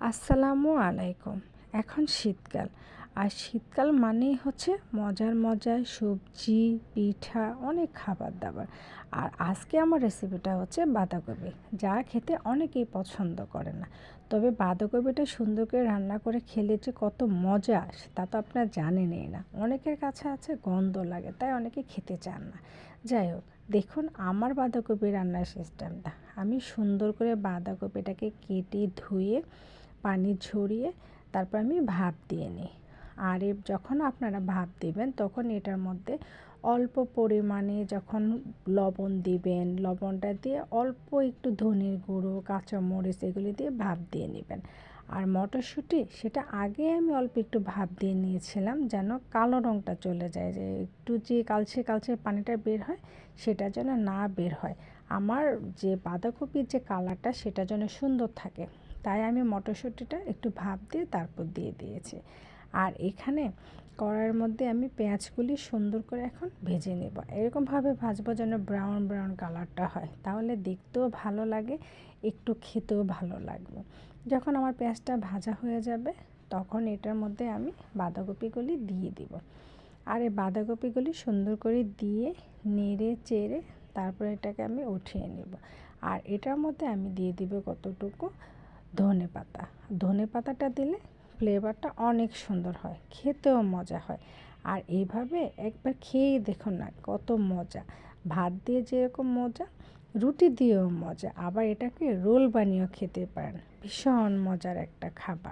আসসালামু আলাইকুম। এখন শীতকাল। আর শীতকাল মানেই হচ্ছে মজার মজার সবজি, পিঠা, অনেক খাবার দাবার আর আজকে আমার রেসিপিটা হচ্ছে বাঁধাকপি। যা খেতে অনেকেই পছন্দ করে না। তবে বাঁধাকপিটা সুন্দর করে রান্না করে খেলে যে কত মজা তা তো আপনারা জানেনই না। অনেকের কাছে আছে, গন্ধ লাগে, তাই অনেকে খেতে চান না। যাই হোক, দেখুন আমার বাঁধাকপি রান্নার সিস্টেমটা আমি সুন্দর করে বাঁধাকপিটাকে কেটে ধুয়ে পানি ঝরিয়ে তারপর আমি ভাপ দিয়ে নিই। আর এ যখন আপনারা ভাপ দেবেন, তখন এটার মধ্যে অল্প পরিমাণে যখন লবণ দিবেন, লবণটা দিয়ে অল্প একটু ধনের গুঁড়ো, কাঁচামরিচ এগুলি দিয়ে ভাপ দিয়ে নেবেন। আর মটরশুঁটি, সেটা আগে আমি অল্প একটু ভাপ দিয়ে নিয়েছিলাম যেন কালো রঙটা চলে যায়, যে একটু যে কালছে কালছে পানিটা বের হয়, সেটা যেন না বের হয়। আমার যে বাঁধাকপির যে কালারটা, সেটা যেন সুন্দর থাকে। তাই আমি মটরশুঁটিটা একটু ভাপ দিয়ে তারপর দিয়ে দিয়েছি। আর এখানে কড়াইয়ের মধ্যে আমি পেঁয়াজগুলি সুন্দর করে এখন ভেজে নেব। এরকমভাবে ভাজবো যেন ব্রাউন ব্রাউন কালারটা হয়। তাহলে দেখতেও ভালো লাগে, একটু খেতেও ভালো লাগবে। যখন আমার পেঁয়াজটা ভাজা হয়ে যাবে, তখন এটার মধ্যে আমি বাঁধাকপিগুলি দিয়ে দিব। আর এই বাঁধাকপিগুলি সুন্দর করে দিয়ে নেড়ে চেড়ে তারপরে এটাকে আমি উঠিয়ে নেব। আর এটার মধ্যে আমি দিয়ে দিব কতটুকু? ধনে পাতা। ধনে পাতাটা দিলে ফ্লেভারটা অনেক সুন্দর হয়, খেতেও মজা হয়। আর এইভাবে একবার খেয়ে দেখুন না, কত মজা। ভাত দিয়ে যেরকম মজা, রুটি দিয়েও মজা। আবার এটাকে রোল বানিয়েও খেতে পারেন। ভীষণ মজার একটা খাবার।